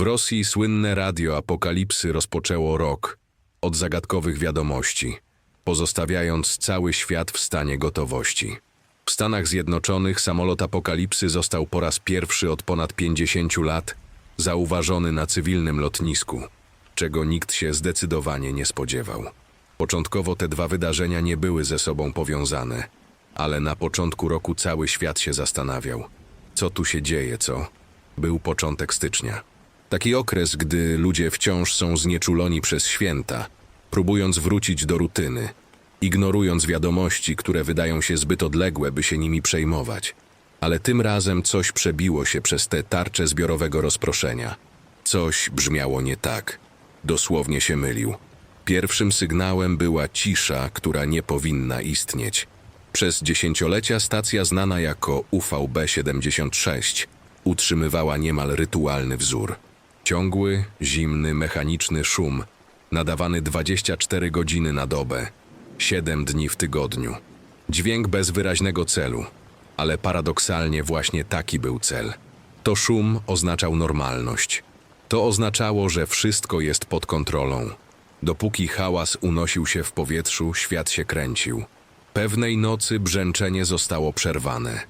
W Rosji słynne radio apokalipsy rozpoczęło rok od zagadkowych wiadomości, pozostawiając cały świat w stanie gotowości. W Stanach Zjednoczonych samolot apokalipsy został po raz pierwszy od ponad 50 lat zauważony na cywilnym lotnisku, czego nikt się zdecydowanie nie spodziewał. Początkowo te dwa wydarzenia nie były ze sobą powiązane, ale na początku roku cały świat się zastanawiał, co tu się dzieje, co? Był początek stycznia. Taki okres, gdy ludzie wciąż są znieczuloni przez święta, próbując wrócić do rutyny, ignorując wiadomości, które wydają się zbyt odległe, by się nimi przejmować. Ale tym razem coś przebiło się przez te tarcze zbiorowego rozproszenia. Coś brzmiało nie tak. Dosłownie się mylił. Pierwszym sygnałem była cisza, która nie powinna istnieć. Przez dziesięciolecia stacja znana jako UVB-76 utrzymywała niemal rytualny wzór. Ciągły, zimny, mechaniczny szum, nadawany 24 godziny na dobę, 7 dni w tygodniu. Dźwięk bez wyraźnego celu, ale paradoksalnie właśnie taki był cel. To szum oznaczał normalność. To oznaczało, że wszystko jest pod kontrolą. Dopóki hałas unosił się w powietrzu, świat się kręcił. Pewnej nocy brzęczenie zostało przerwane.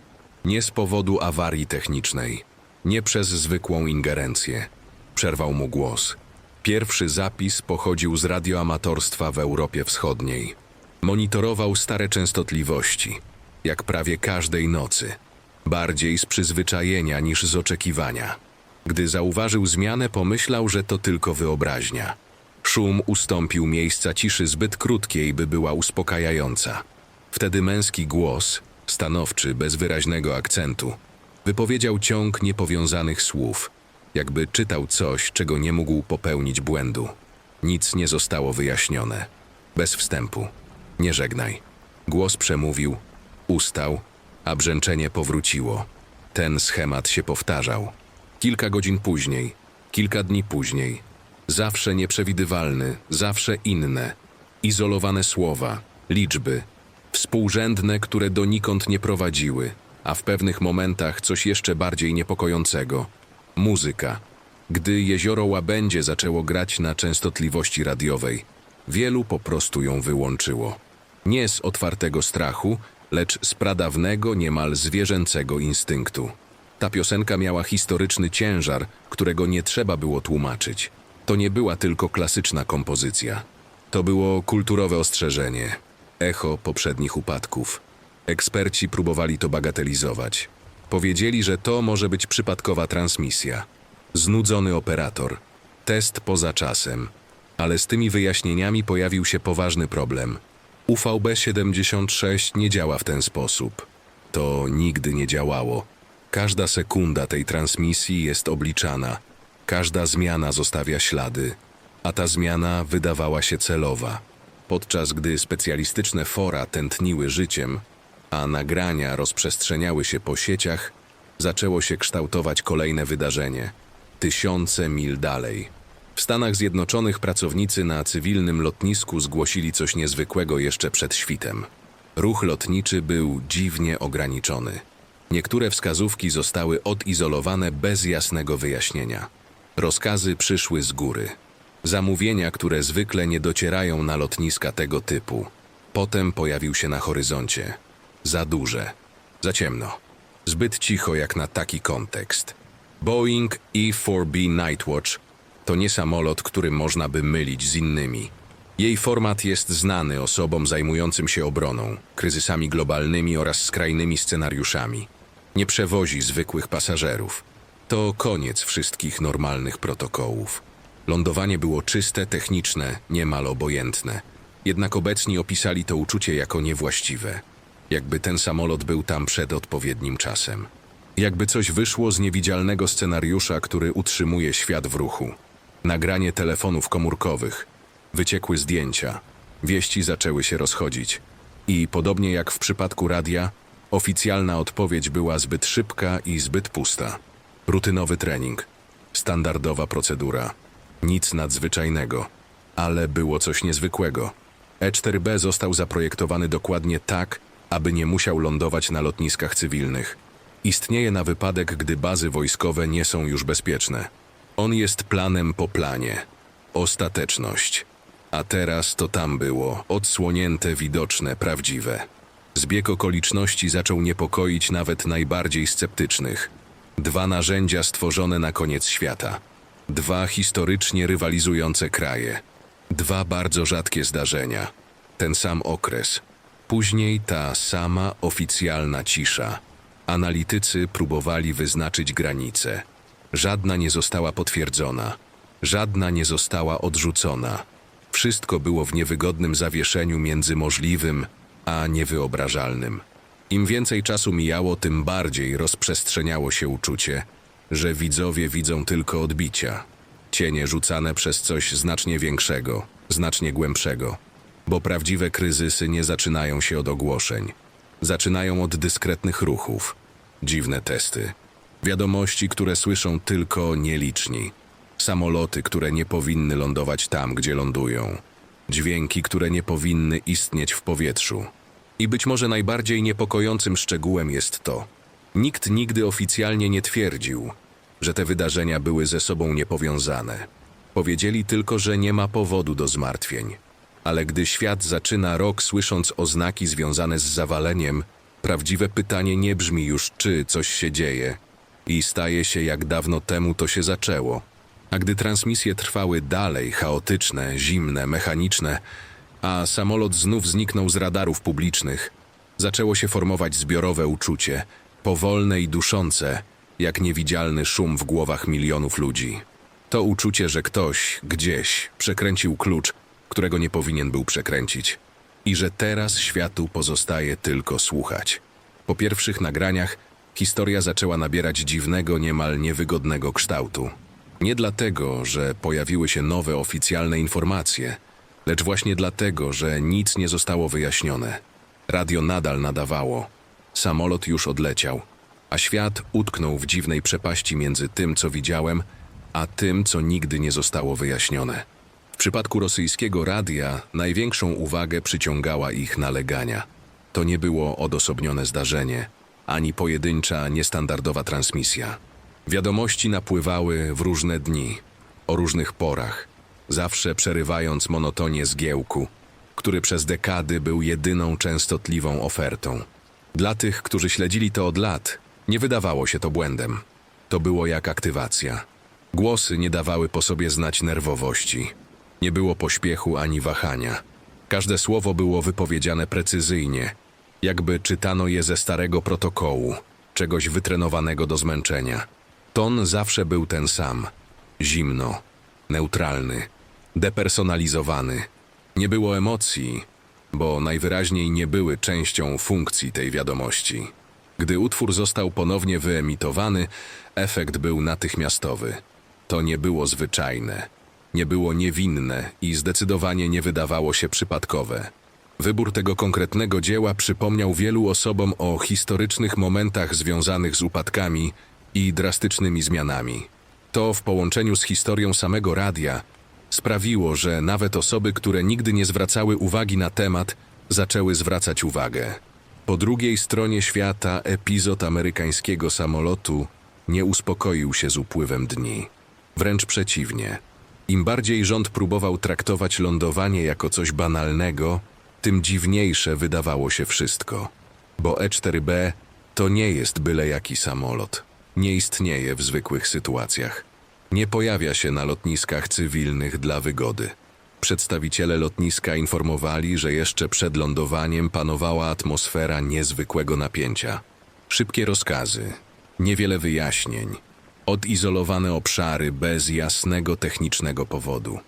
Nie z powodu awarii technicznej, nie przez zwykłą ingerencję. Przerwał mu głos. Pierwszy zapis pochodził z radioamatorstwa w Europie Wschodniej. Monitorował stare częstotliwości, jak prawie każdej nocy. Bardziej z przyzwyczajenia niż z oczekiwania. Gdy zauważył zmianę, pomyślał, że to tylko wyobraźnia. Szum ustąpił miejsca ciszy zbyt krótkiej, by była uspokajająca. Wtedy męski głos, stanowczy, bez wyraźnego akcentu, wypowiedział ciąg niepowiązanych słów, jakby czytał coś, czego nie mógł popełnić błędu. Nic nie zostało wyjaśnione. Bez wstępu. Nie żegnaj. Głos przemówił, ustał, a brzęczenie powróciło. Ten schemat się powtarzał. Kilka godzin później, kilka dni później. Zawsze nieprzewidywalny, zawsze inne. Izolowane słowa, liczby, współrzędne, które donikąd nie prowadziły, a w pewnych momentach coś jeszcze bardziej niepokojącego muzyka. Gdy jezioro Łabędzie zaczęło grać na częstotliwości radiowej, wielu po prostu ją wyłączyło. Nie z otwartego strachu, lecz z pradawnego, niemal zwierzęcego instynktu. Ta piosenka miała historyczny ciężar, którego nie trzeba było tłumaczyć. To nie była tylko klasyczna kompozycja. To było kulturowe ostrzeżenie, echo poprzednich upadków. Eksperci próbowali to bagatelizować. Powiedzieli, że to może być przypadkowa transmisja. Znudzony operator. Test poza czasem. Ale z tymi wyjaśnieniami pojawił się poważny problem. UVB-76 nie działa w ten sposób. To nigdy nie działało. Każda sekunda tej transmisji jest obliczana. Każda zmiana zostawia ślady, a ta zmiana wydawała się celowa. Podczas gdy specjalistyczne fora tętniły życiem, a nagrania rozprzestrzeniały się po sieciach, zaczęło się kształtować kolejne wydarzenie tysiące mil dalej. W Stanach Zjednoczonych pracownicy na cywilnym lotnisku zgłosili coś niezwykłego jeszcze przed świtem. Ruch lotniczy był dziwnie ograniczony. Niektóre wskazówki zostały odizolowane bez jasnego wyjaśnienia. Rozkazy przyszły z góry. Zamówienia, które zwykle nie docierają na lotniska tego typu. Potem pojawił się na horyzoncie. Za duże, za ciemno, zbyt cicho jak na taki kontekst. Boeing E-4B Nightwatch to nie samolot, który można by mylić z innymi. Jej format jest znany osobom zajmującym się obroną, kryzysami globalnymi oraz skrajnymi scenariuszami. Nie przewozi zwykłych pasażerów. To koniec wszystkich normalnych protokołów. Lądowanie było czyste, techniczne, niemal obojętne. Jednak obecni opisali to uczucie jako niewłaściwe. Jakby ten samolot był tam przed odpowiednim czasem. Jakby coś wyszło z niewidzialnego scenariusza, który utrzymuje świat w ruchu. Nagranie telefonów komórkowych, wyciekły zdjęcia, wieści zaczęły się rozchodzić. I podobnie jak w przypadku radia, oficjalna odpowiedź była zbyt szybka i zbyt pusta. Rutynowy trening, standardowa procedura, nic nadzwyczajnego, ale było coś niezwykłego. E4B został zaprojektowany dokładnie tak, aby nie musiał lądować na lotniskach cywilnych. Istnieje na wypadek, gdy bazy wojskowe nie są już bezpieczne. On jest planem po planie. Ostateczność. A teraz to tam było, odsłonięte, widoczne, prawdziwe. Zbieg okoliczności zaczął niepokoić nawet najbardziej sceptycznych. Dwa narzędzia stworzone na koniec świata. Dwa historycznie rywalizujące kraje. Dwa bardzo rzadkie zdarzenia. Ten sam okres. Później ta sama oficjalna cisza. Analitycy próbowali wyznaczyć granice. Żadna nie została potwierdzona. Żadna nie została odrzucona. Wszystko było w niewygodnym zawieszeniu między możliwym a niewyobrażalnym. Im więcej czasu mijało, tym bardziej rozprzestrzeniało się uczucie, że widzowie widzą tylko odbicia, cienie rzucane przez coś znacznie większego, znacznie głębszego, bo prawdziwe kryzysy nie zaczynają się od ogłoszeń, zaczynają od dyskretnych ruchów, dziwne testy, wiadomości, które słyszą tylko nieliczni, samoloty, które nie powinny lądować tam, gdzie lądują, dźwięki, które nie powinny istnieć w powietrzu. I być może najbardziej niepokojącym szczegółem jest to: nikt nigdy oficjalnie nie twierdził, że te wydarzenia były ze sobą niepowiązane. Powiedzieli tylko, że nie ma powodu do zmartwień. Ale gdy świat zaczyna rok słysząc oznaki związane z zawaleniem, prawdziwe pytanie nie brzmi już, czy coś się dzieje, i staje się jak dawno temu to się zaczęło. A gdy transmisje trwały dalej, chaotyczne, zimne, mechaniczne, a samolot znów zniknął z radarów publicznych, zaczęło się formować zbiorowe uczucie, powolne i duszące, jak niewidzialny szum w głowach milionów ludzi. To uczucie, że ktoś, gdzieś, przekręcił klucz, którego nie powinien był przekręcić, i że teraz światu pozostaje tylko słuchać. Po pierwszych nagraniach historia zaczęła nabierać dziwnego, niemal niewygodnego kształtu. Nie dlatego, że pojawiły się nowe oficjalne informacje, lecz właśnie dlatego, że nic nie zostało wyjaśnione. Radio nadal nadawało, samolot już odleciał, a świat utknął w dziwnej przepaści między tym, co widziałem, a tym, co nigdy nie zostało wyjaśnione. Przypadku rosyjskiego radia największą uwagę przyciągała ich nalegania. To nie było odosobnione zdarzenie, ani pojedyncza, niestandardowa transmisja. Wiadomości napływały w różne dni, o różnych porach, zawsze przerywając monotonię zgiełku, który przez dekady był jedyną częstotliwą ofertą. Dla tych, którzy śledzili to od lat, nie wydawało się to błędem. To było jak aktywacja. Głosy nie dawały po sobie znać nerwowości. Nie było pośpiechu ani wahania. Każde słowo było wypowiedziane precyzyjnie, jakby czytano je ze starego protokołu, czegoś wytrenowanego do zmęczenia. Ton zawsze był ten sam: zimno, neutralny, depersonalizowany. Nie było emocji, bo najwyraźniej nie były częścią funkcji tej wiadomości. Gdy utwór został ponownie wyemitowany, efekt był natychmiastowy. To nie było zwyczajne, nie było niewinne i zdecydowanie nie wydawało się przypadkowe. Wybór tego konkretnego dzieła przypomniał wielu osobom o historycznych momentach związanych z upadkami i drastycznymi zmianami. To w połączeniu z historią samego radia sprawiło, że nawet osoby, które nigdy nie zwracały uwagi na temat, zaczęły zwracać uwagę. Po drugiej stronie świata epizod amerykańskiego samolotu nie uspokoił się z upływem dni. Wręcz przeciwnie. Im bardziej rząd próbował traktować lądowanie jako coś banalnego, tym dziwniejsze wydawało się wszystko. Bo E4B to nie jest byle jaki samolot. Nie istnieje w zwykłych sytuacjach. Nie pojawia się na lotniskach cywilnych dla wygody. Przedstawiciele lotniska informowali, że jeszcze przed lądowaniem panowała atmosfera niezwykłego napięcia. Szybkie rozkazy, niewiele wyjaśnień, odizolowane obszary bez jasnego technicznego powodu.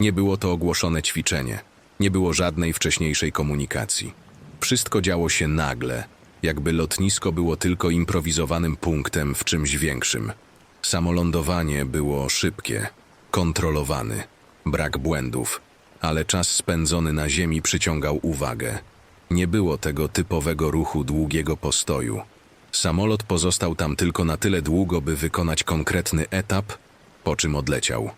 Nie było to ogłoszone ćwiczenie, nie było żadnej wcześniejszej komunikacji. Wszystko działo się nagle, jakby lotnisko było tylko improwizowanym punktem w czymś większym. Samo lądowanie było szybkie, kontrolowany, brak błędów, ale czas spędzony na ziemi przyciągał uwagę. Nie było tego typowego ruchu długiego postoju. Samolot pozostał tam tylko na tyle długo, by wykonać konkretny etap, po czym odleciał.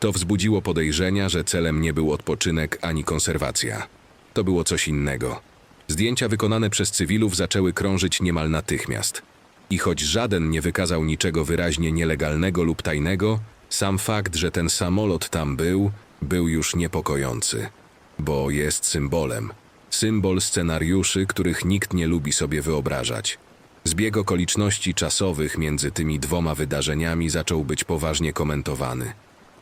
To wzbudziło podejrzenia, że celem nie był odpoczynek ani konserwacja. To było coś innego. Zdjęcia wykonane przez cywilów zaczęły krążyć niemal natychmiast. I choć żaden nie wykazał niczego wyraźnie nielegalnego lub tajnego, Sam fakt, że ten samolot tam był, był już niepokojący, bo jest symbolem. Symbol scenariuszy, których nikt nie lubi sobie wyobrażać. Zbieg okoliczności czasowych między tymi dwoma wydarzeniami zaczął być poważnie komentowany.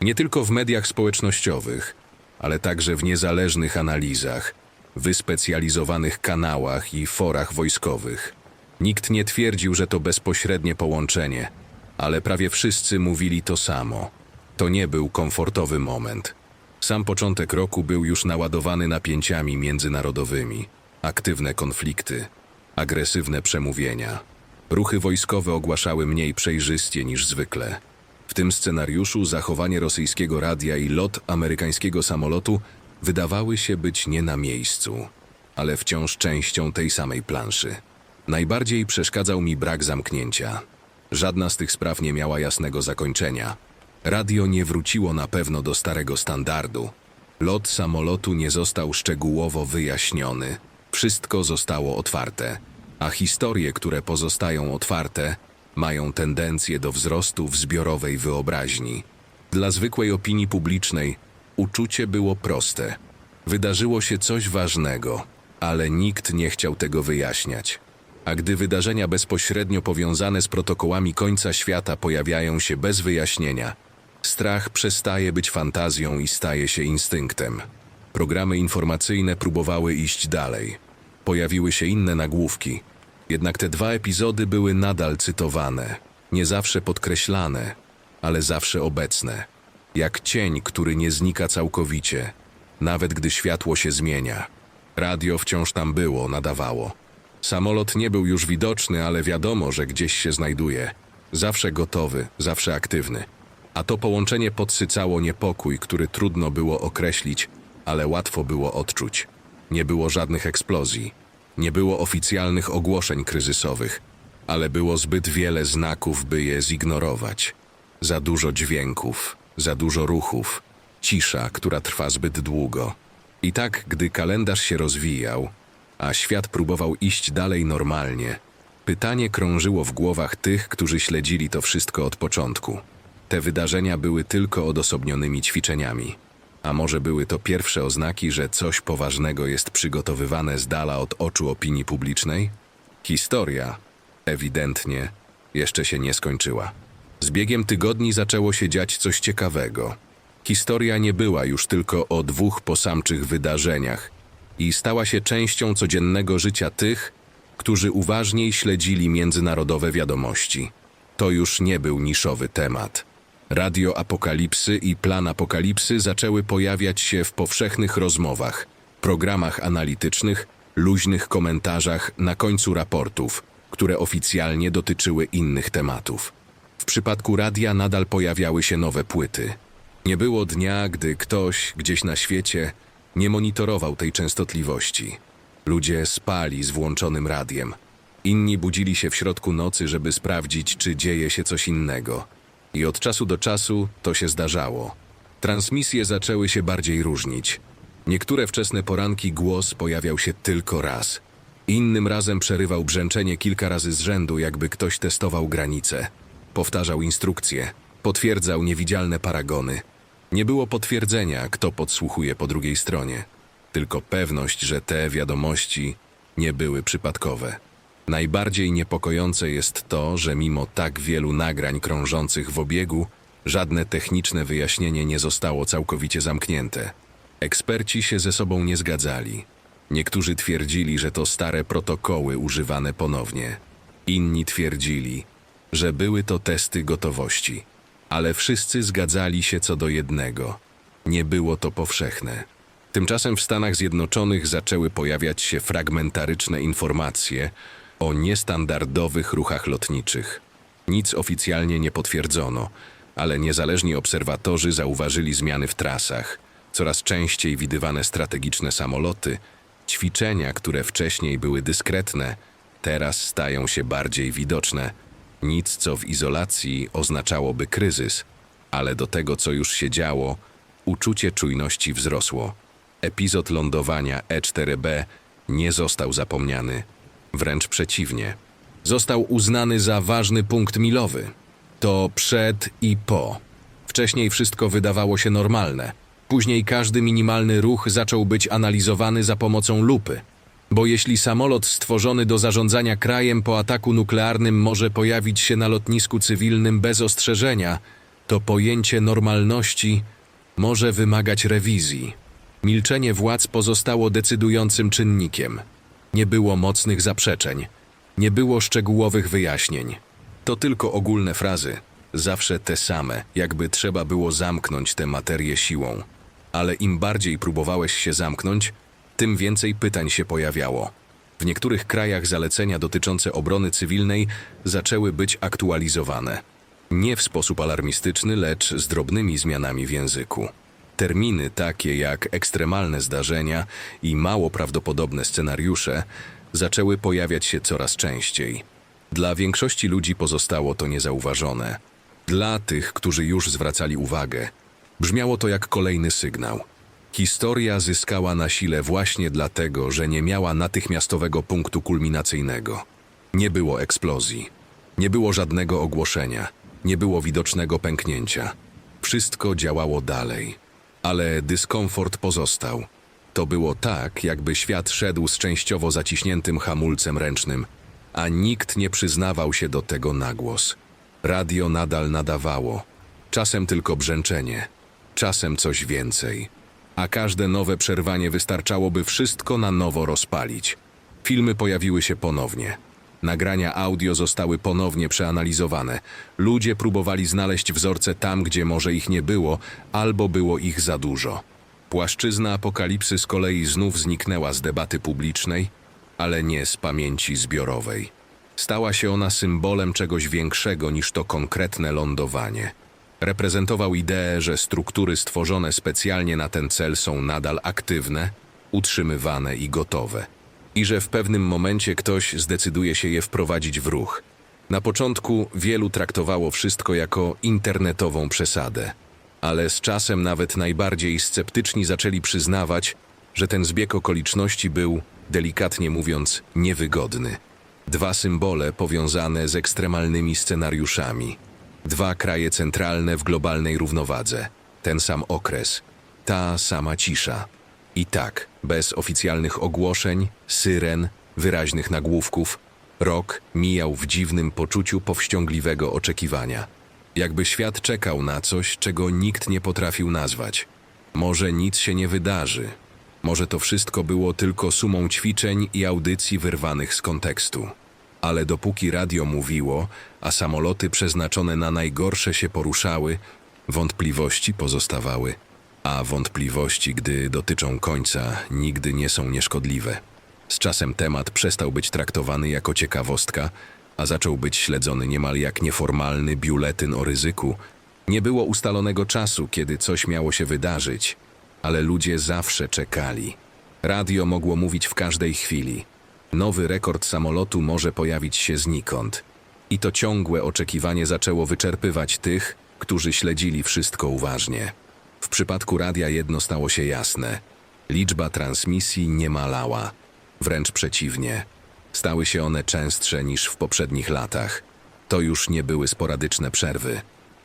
Nie tylko w mediach społecznościowych, ale także w niezależnych analizach, wyspecjalizowanych kanałach i forach wojskowych. Nikt nie twierdził, że to bezpośrednie połączenie, ale prawie wszyscy mówili to samo. To nie był komfortowy moment. Sam początek roku był już naładowany napięciami międzynarodowymi, aktywne konflikty, agresywne przemówienia. Ruchy wojskowe ogłaszały mniej przejrzyście niż zwykle. W tym scenariuszu zachowanie rosyjskiego radia i lot amerykańskiego samolotu wydawały się być nie na miejscu, ale wciąż częścią tej samej planszy. Najbardziej przeszkadzał mi brak zamknięcia. Żadna z tych spraw nie miała jasnego zakończenia. Radio nie wróciło na pewno do starego standardu. Lot samolotu nie został szczegółowo wyjaśniony. Wszystko zostało otwarte, a historie, które pozostają otwarte, mają tendencję do wzrostu w zbiorowej wyobraźni. Dla zwykłej opinii publicznej uczucie było proste. Wydarzyło się coś ważnego, ale nikt nie chciał tego wyjaśniać. A gdy wydarzenia bezpośrednio powiązane z protokołami końca świata pojawiają się bez wyjaśnienia, strach przestaje być fantazją i staje się instynktem. Programy informacyjne próbowały iść dalej. Pojawiły się inne nagłówki, jednak te dwa epizody były nadal cytowane, nie zawsze podkreślane, ale zawsze obecne. Jak cień, który nie znika całkowicie, nawet gdy światło się zmienia. Radio wciąż tam było, nadawało. Samolot nie był już widoczny, ale wiadomo, że gdzieś się znajduje. Zawsze gotowy, zawsze aktywny. A to połączenie podsycało niepokój, który trudno było określić, ale łatwo było odczuć. Nie było żadnych eksplozji, nie było oficjalnych ogłoszeń kryzysowych, ale było zbyt wiele znaków, by je zignorować. Za dużo dźwięków, za dużo ruchów, cisza, która trwa zbyt długo. I tak, gdy kalendarz się rozwijał, a świat próbował iść dalej normalnie, pytanie krążyło w głowach tych, którzy śledzili to wszystko od początku. Te wydarzenia były tylko odosobnionymi ćwiczeniami. A może były to pierwsze oznaki, że coś poważnego jest przygotowywane z dala od oczu opinii publicznej? Historia, ewidentnie, jeszcze się nie skończyła. Z biegiem tygodni zaczęło się dziać coś ciekawego. Historia nie była już tylko o dwóch posamczych wydarzeniach i stała się częścią codziennego życia tych, którzy uważniej śledzili międzynarodowe wiadomości. To już nie był niszowy temat. Radio Apokalipsy i Plan Apokalipsy zaczęły pojawiać się w powszechnych rozmowach, programach analitycznych, luźnych komentarzach na końcu raportów, które oficjalnie dotyczyły innych tematów. W przypadku radia nadal pojawiały się nowe płyty. Nie było dnia, gdy ktoś gdzieś na świecie nie monitorował tej częstotliwości. Ludzie spali z włączonym radiem. Inni budzili się w środku nocy, żeby sprawdzić, czy dzieje się coś innego. I od czasu do czasu to się zdarzało. Transmisje zaczęły się bardziej różnić. Niektóre wczesne poranki głos pojawiał się tylko raz. Innym razem przerywał brzęczenie kilka razy z rzędu, jakby ktoś testował granice. Powtarzał instrukcje, potwierdzał niewidzialne paragony. Nie było potwierdzenia, kto podsłuchuje po drugiej stronie, tylko pewność, że te wiadomości nie były przypadkowe. Najbardziej niepokojące jest to, że mimo tak wielu nagrań krążących w obiegu, żadne techniczne wyjaśnienie nie zostało całkowicie zamknięte. Eksperci się ze sobą nie zgadzali. Niektórzy twierdzili, że to stare protokoły używane ponownie. Inni twierdzili, że były to testy gotowości. Ale wszyscy zgadzali się co do jednego. Nie było to powszechne. Tymczasem w Stanach Zjednoczonych zaczęły pojawiać się fragmentaryczne informacje o niestandardowych ruchach lotniczych. Nic oficjalnie nie potwierdzono, ale niezależni obserwatorzy zauważyli zmiany w trasach, coraz częściej widywane strategiczne samoloty, ćwiczenia, które wcześniej były dyskretne, teraz stają się bardziej widoczne. Nic, co w izolacji oznaczałoby kryzys, ale do tego, co już się działo, uczucie czujności wzrosło. Epizod lądowania E4B nie został zapomniany. Wręcz przeciwnie. Został uznany za ważny punkt milowy. To przed i po. Wcześniej wszystko wydawało się normalne. Później każdy minimalny ruch zaczął być analizowany za pomocą lupy. Bo jeśli samolot stworzony do zarządzania krajem po ataku nuklearnym może pojawić się na lotnisku cywilnym bez ostrzeżenia, to pojęcie normalności może wymagać rewizji. Milczenie władz pozostało decydującym czynnikiem. Nie było mocnych zaprzeczeń, nie było szczegółowych wyjaśnień. To tylko ogólne frazy, zawsze te same, jakby trzeba było zamknąć tę materię siłą. Ale im bardziej próbowałeś się zamknąć, tym więcej pytań się pojawiało. W niektórych krajach zalecenia dotyczące obrony cywilnej zaczęły być aktualizowane. Nie w sposób alarmistyczny, lecz z drobnymi zmianami w języku. Terminy takie jak ekstremalne zdarzenia i mało prawdopodobne scenariusze zaczęły pojawiać się coraz częściej. Dla większości ludzi pozostało to niezauważone. Dla tych, którzy już zwracali uwagę, brzmiało to jak kolejny sygnał. Historia zyskała na sile właśnie dlatego, że nie miała natychmiastowego punktu kulminacyjnego. Nie było eksplozji, nie było żadnego ogłoszenia, nie było widocznego pęknięcia. Wszystko działało dalej, ale dyskomfort pozostał. To było tak, jakby świat szedł z częściowo zaciśniętym hamulcem ręcznym, a nikt nie przyznawał się do tego na głos. Radio nadal nadawało, czasem tylko brzęczenie, czasem coś więcej, a każde nowe przerwanie wystarczałoby wszystko na nowo rozpalić. Filmy pojawiły się ponownie. Nagrania audio zostały ponownie przeanalizowane. Ludzie próbowali znaleźć wzorce tam, gdzie może ich nie było, albo było ich za dużo. Płaszczyzna apokalipsy z kolei znów zniknęła z debaty publicznej, ale nie z pamięci zbiorowej. Stała się ona symbolem czegoś większego niż to konkretne lądowanie. Reprezentował ideę, że struktury stworzone specjalnie na ten cel są nadal aktywne, utrzymywane i gotowe. I że w pewnym momencie ktoś zdecyduje się je wprowadzić w ruch. Na początku wielu traktowało wszystko jako internetową przesadę, ale z czasem nawet najbardziej sceptyczni zaczęli przyznawać, że ten zbieg okoliczności był, delikatnie mówiąc, niewygodny. Dwa symbole powiązane z ekstremalnymi scenariuszami. Dwa kraje centralne w globalnej równowadze. Ten sam okres, ta sama cisza. I tak, bez oficjalnych ogłoszeń, syren, wyraźnych nagłówków, rok mijał w dziwnym poczuciu powściągliwego oczekiwania. Jakby świat czekał na coś, czego nikt nie potrafił nazwać. Może nic się nie wydarzy. Może to wszystko było tylko sumą ćwiczeń i audycji wyrwanych z kontekstu. Ale dopóki radio mówiło, a samoloty przeznaczone na najgorsze się poruszały, wątpliwości pozostawały. A wątpliwości, gdy dotyczą końca, nigdy nie są nieszkodliwe. Z czasem temat przestał być traktowany jako ciekawostka, a zaczął być śledzony niemal jak nieformalny biuletyn o ryzyku. Nie było ustalonego czasu, kiedy coś miało się wydarzyć, ale ludzie zawsze czekali. Radio mogło mówić w każdej chwili. Nowy rekord samolotu może pojawić się znikąd. I to ciągłe oczekiwanie zaczęło wyczerpywać tych, którzy śledzili wszystko uważnie. W przypadku radia jedno stało się jasne. Liczba transmisji nie malała. Wręcz przeciwnie. Stały się one częstsze niż w poprzednich latach. To już nie były sporadyczne przerwy.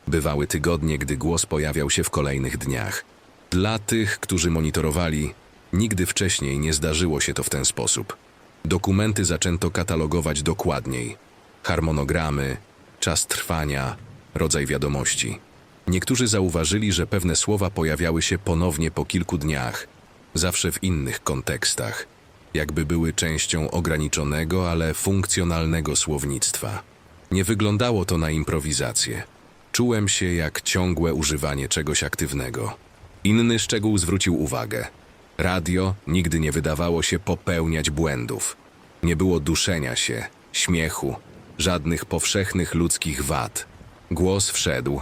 Bywały tygodnie, gdy głos pojawiał się w kolejnych dniach. Dla tych, którzy monitorowali, nigdy wcześniej nie zdarzyło się to w ten sposób. Dokumenty zaczęto katalogować dokładniej. Harmonogramy, czas trwania, rodzaj wiadomości. Niektórzy zauważyli, że pewne słowa pojawiały się ponownie po kilku dniach, zawsze w innych kontekstach, jakby były częścią ograniczonego, ale funkcjonalnego słownictwa. Nie wyglądało to na improwizację. Czułem się jak ciągłe używanie czegoś aktywnego. Inny szczegół zwrócił uwagę. Radio nigdy nie wydawało się popełniać błędów. Nie było duszenia się, śmiechu, żadnych powszechnych ludzkich wad. Głos wszedł,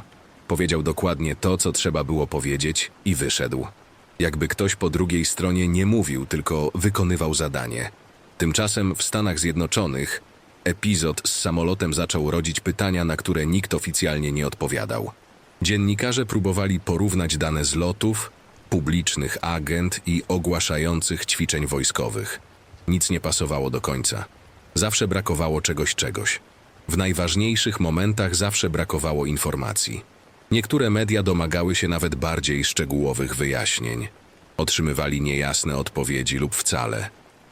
powiedział dokładnie to, co trzeba było powiedzieć i wyszedł. Jakby ktoś po drugiej stronie nie mówił, tylko wykonywał zadanie. Tymczasem w Stanach Zjednoczonych epizod z samolotem zaczął rodzić pytania, na które nikt oficjalnie nie odpowiadał. Dziennikarze próbowali porównać dane z lotów, publicznych agent i ogłaszających ćwiczeń wojskowych. Nic nie pasowało do końca. Zawsze brakowało czegoś czegoś. W najważniejszych momentach zawsze brakowało informacji. Niektóre media domagały się nawet bardziej szczegółowych wyjaśnień. Otrzymywali niejasne odpowiedzi lub wcale.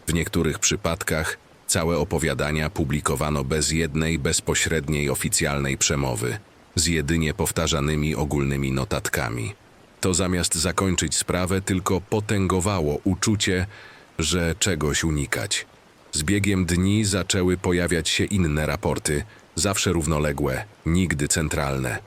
W niektórych przypadkach całe opowiadania publikowano bez jednej bezpośredniej oficjalnej przemowy, z jedynie powtarzanymi ogólnymi notatkami. To zamiast zakończyć sprawę, tylko potęgowało uczucie, że czegoś unikać. Z biegiem dni zaczęły pojawiać się inne raporty, zawsze równoległe, nigdy centralne.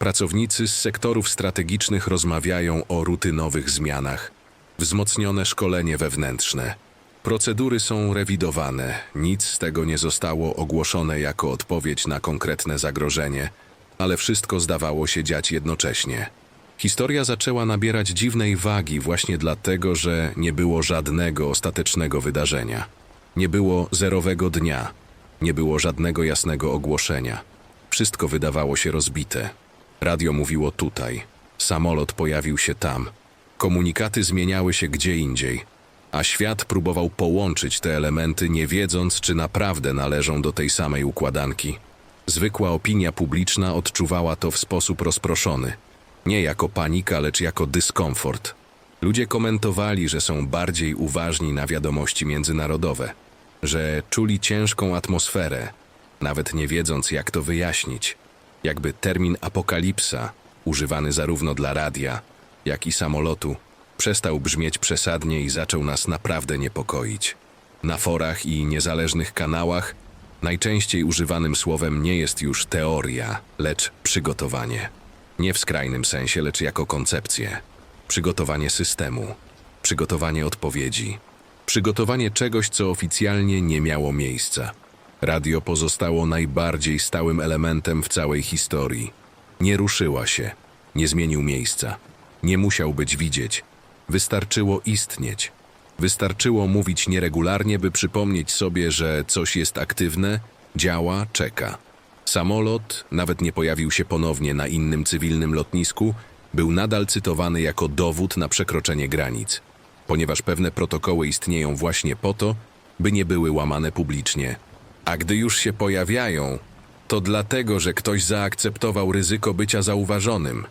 Pracownicy z sektorów strategicznych rozmawiają o rutynowych zmianach, wzmocnione szkolenie wewnętrzne. Procedury są rewidowane, nic z tego nie zostało ogłoszone jako odpowiedź na konkretne zagrożenie, ale wszystko zdawało się dziać jednocześnie. Historia zaczęła nabierać dziwnej wagi właśnie dlatego, że nie było żadnego ostatecznego wydarzenia. Nie było zerowego dnia, nie było żadnego jasnego ogłoszenia. Wszystko wydawało się rozbite. Radio mówiło tutaj, samolot pojawił się tam, komunikaty zmieniały się gdzie indziej, a świat próbował połączyć te elementy, nie wiedząc, czy naprawdę należą do tej samej układanki. Zwykła opinia publiczna odczuwała to w sposób rozproszony. Nie jako panika, lecz jako dyskomfort. Ludzie komentowali, że są bardziej uważni na wiadomości międzynarodowe, że czuli ciężką atmosferę, nawet nie wiedząc, jak to wyjaśnić. Jakby termin apokalipsa, używany zarówno dla radia, jak i samolotu, przestał brzmieć przesadnie i zaczął nas naprawdę niepokoić. Na forach i niezależnych kanałach najczęściej używanym słowem nie jest już teoria, lecz przygotowanie. Nie w skrajnym sensie, lecz jako koncepcję. Przygotowanie systemu, przygotowanie odpowiedzi, przygotowanie czegoś, co oficjalnie nie miało miejsca. Radio pozostało najbardziej stałym elementem w całej historii. Nie ruszyła się, nie zmienił miejsca, nie musiał być widzieć. Wystarczyło istnieć. Wystarczyło mówić nieregularnie, by przypomnieć sobie, że coś jest aktywne, działa, czeka. Samolot nawet nie pojawił się ponownie na innym cywilnym lotnisku, był nadal cytowany jako dowód na przekroczenie granic, ponieważ pewne protokoły istnieją właśnie po to, by nie były łamane publicznie. A gdy już się pojawiają, to dlatego, że ktoś zaakceptował ryzyko bycia zauważonym.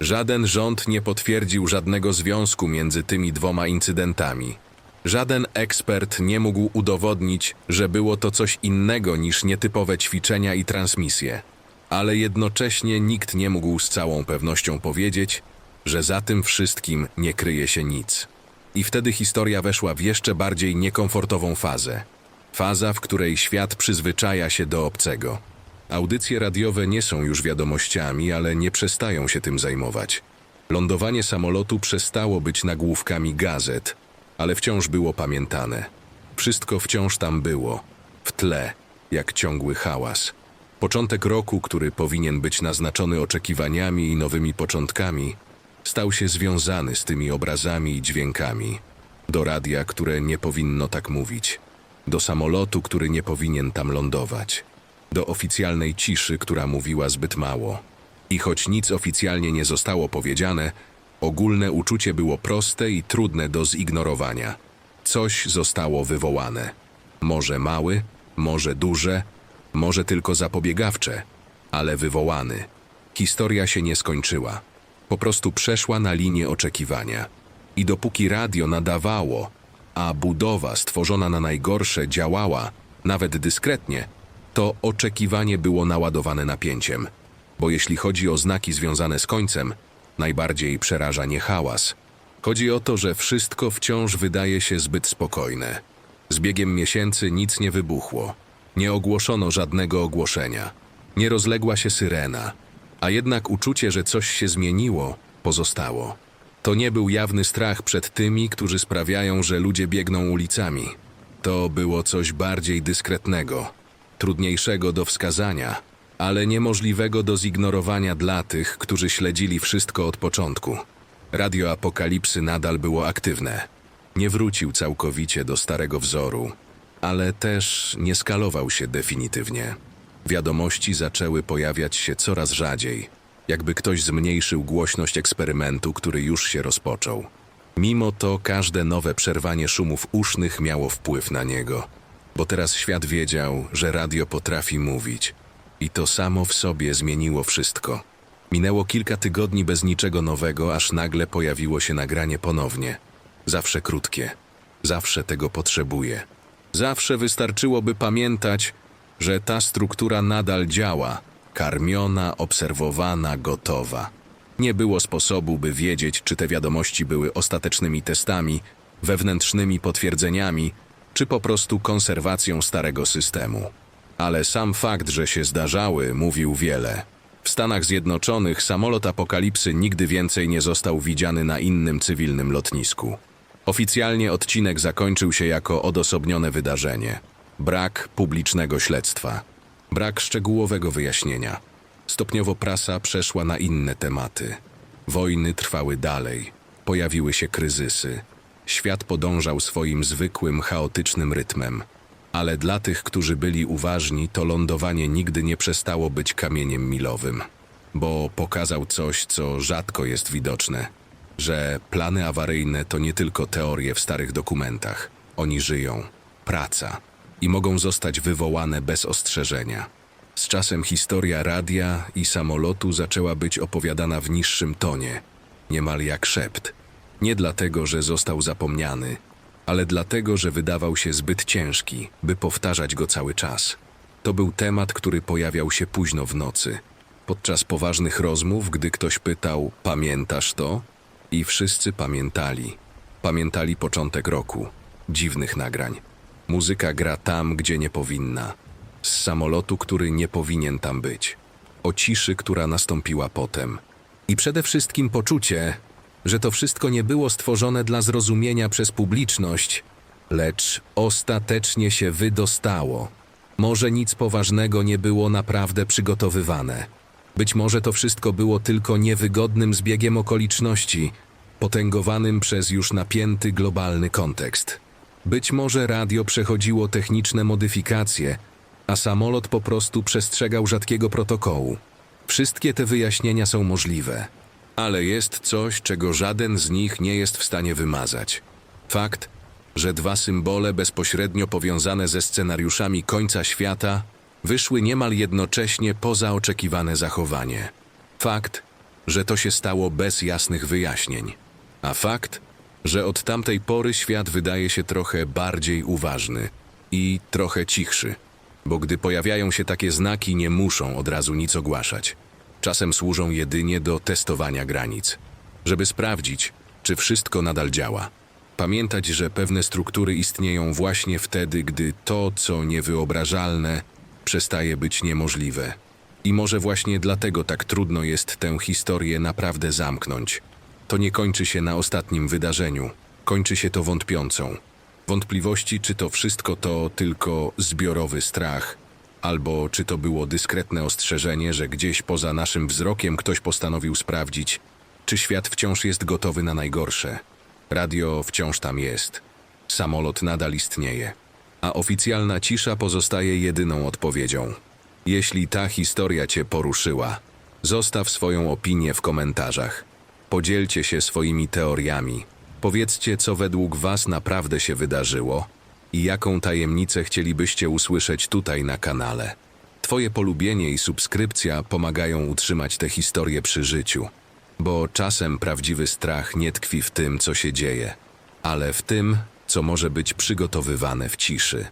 Żaden rząd nie potwierdził żadnego związku między tymi dwoma incydentami. Żaden ekspert nie mógł udowodnić, że było to coś innego niż nietypowe ćwiczenia i transmisje. Ale jednocześnie nikt nie mógł z całą pewnością powiedzieć, że za tym wszystkim nie kryje się nic. I wtedy historia weszła w jeszcze bardziej niekomfortową fazę. Faza, w której świat przyzwyczaja się do obcego. Audycje radiowe nie są już wiadomościami, ale nie przestają się tym zajmować. Lądowanie samolotu przestało być nagłówkami gazet, ale wciąż było pamiętane. Wszystko wciąż tam było, w tle, jak ciągły hałas. Początek roku, który powinien być naznaczony oczekiwaniami i nowymi początkami, stał się związany z tymi obrazami i dźwiękami. Do radia, które nie powinno tak mówić. Do samolotu, który nie powinien tam lądować. Do oficjalnej ciszy, która mówiła zbyt mało. I choć nic oficjalnie nie zostało powiedziane, ogólne uczucie było proste i trudne do zignorowania. Coś zostało wywołane. Może mały, może duże, może tylko zapobiegawcze, ale wywołany. Historia się nie skończyła. Po prostu przeszła na linię oczekiwania. I dopóki radio nadawało, a budowa stworzona na najgorsze działała, nawet dyskretnie, to oczekiwanie było naładowane napięciem. Bo jeśli chodzi o znaki związane z końcem, najbardziej przeraża nie hałas. Chodzi o to, że wszystko wciąż wydaje się zbyt spokojne. Z biegiem miesięcy nic nie wybuchło. Nie ogłoszono żadnego ogłoszenia. Nie rozległa się syrena. A jednak uczucie, że coś się zmieniło, pozostało. To nie był jawny strach przed tymi, którzy sprawiają, że ludzie biegną ulicami. To było coś bardziej dyskretnego, trudniejszego do wskazania, ale niemożliwego do zignorowania dla tych, którzy śledzili wszystko od początku. Radio Apokalipsy nadal było aktywne. Nie wrócił całkowicie do starego wzoru, ale też nie skalował się definitywnie. Wiadomości zaczęły pojawiać się coraz rzadziej, jakby ktoś zmniejszył głośność eksperymentu, który już się rozpoczął. Mimo to każde nowe przerwanie szumów usznych miało wpływ na niego, bo teraz świat wiedział, że radio potrafi mówić. I to samo w sobie zmieniło wszystko. Minęło kilka tygodni bez niczego nowego, aż nagle pojawiło się nagranie ponownie. Zawsze krótkie. Zawsze tego potrzebuję. Zawsze wystarczyłoby pamiętać, że ta struktura nadal działa, karmiona, obserwowana, gotowa. Nie było sposobu, by wiedzieć, czy te wiadomości były ostatecznymi testami, wewnętrznymi potwierdzeniami, czy po prostu konserwacją starego systemu. Ale sam fakt, że się zdarzały, mówił wiele. W Stanach Zjednoczonych samolot apokalipsy nigdy więcej nie został widziany na innym cywilnym lotnisku. Oficjalnie odcinek zakończył się jako odosobnione wydarzenie. Brak publicznego śledztwa. Brak szczegółowego wyjaśnienia. Stopniowo prasa przeszła na inne tematy. Wojny trwały dalej. Pojawiły się kryzysy. Świat podążał swoim zwykłym, chaotycznym rytmem. Ale dla tych, którzy byli uważni, to lądowanie nigdy nie przestało być kamieniem milowym, bo pokazał coś, co rzadko jest widoczne, że plany awaryjne to nie tylko teorie w starych dokumentach. Oni żyją, praca i mogą zostać wywołane bez ostrzeżenia. Z czasem historia radia i samolotu zaczęła być opowiadana w niższym tonie, niemal jak szept. Nie dlatego, że został zapomniany, ale dlatego, że wydawał się zbyt ciężki, by powtarzać go cały czas. To był temat, który pojawiał się późno w nocy, podczas poważnych rozmów, gdy ktoś pytał: Pamiętasz to? I wszyscy pamiętali. Pamiętali początek roku, dziwnych nagrań. Muzyka gra tam, gdzie nie powinna. Z samolotu, który nie powinien tam być. O ciszy, która nastąpiła potem. I przede wszystkim poczucie, że to wszystko nie było stworzone dla zrozumienia przez publiczność, lecz ostatecznie się wydostało. Może nic poważnego nie było naprawdę przygotowywane. Być może to wszystko było tylko niewygodnym zbiegiem okoliczności, potęgowanym przez już napięty globalny kontekst. Być może radio przechodziło techniczne modyfikacje, a samolot po prostu przestrzegał rzadkiego protokołu. Wszystkie te wyjaśnienia są możliwe. Ale jest coś, czego żaden z nich nie jest w stanie wymazać. Fakt, że dwa symbole bezpośrednio powiązane ze scenariuszami końca świata wyszły niemal jednocześnie poza oczekiwane zachowanie. Fakt, że to się stało bez jasnych wyjaśnień. A fakt, że od tamtej pory świat wydaje się trochę bardziej uważny i trochę cichszy, bo gdy pojawiają się takie znaki, nie muszą od razu nic ogłaszać. Czasem służą jedynie do testowania granic, żeby sprawdzić, czy wszystko nadal działa. Pamiętać, że pewne struktury istnieją właśnie wtedy, gdy to, co niewyobrażalne, przestaje być niemożliwe. I może właśnie dlatego tak trudno jest tę historię naprawdę zamknąć. To nie kończy się na ostatnim wydarzeniu, kończy się to wątpiącą. Wątpliwości, czy to wszystko to tylko zbiorowy strach, albo czy to było dyskretne ostrzeżenie, że gdzieś poza naszym wzrokiem ktoś postanowił sprawdzić, czy świat wciąż jest gotowy na najgorsze. Radio wciąż tam jest. Samolot nadal istnieje. A oficjalna cisza pozostaje jedyną odpowiedzią. Jeśli ta historia Cię poruszyła, zostaw swoją opinię w komentarzach. Podzielcie się swoimi teoriami. Powiedzcie, co według Was naprawdę się wydarzyło i jaką tajemnicę chcielibyście usłyszeć tutaj na kanale. Twoje polubienie i subskrypcja pomagają utrzymać tę historię przy życiu, bo czasem prawdziwy strach nie tkwi w tym, co się dzieje, ale w tym, co może być przygotowywane w ciszy.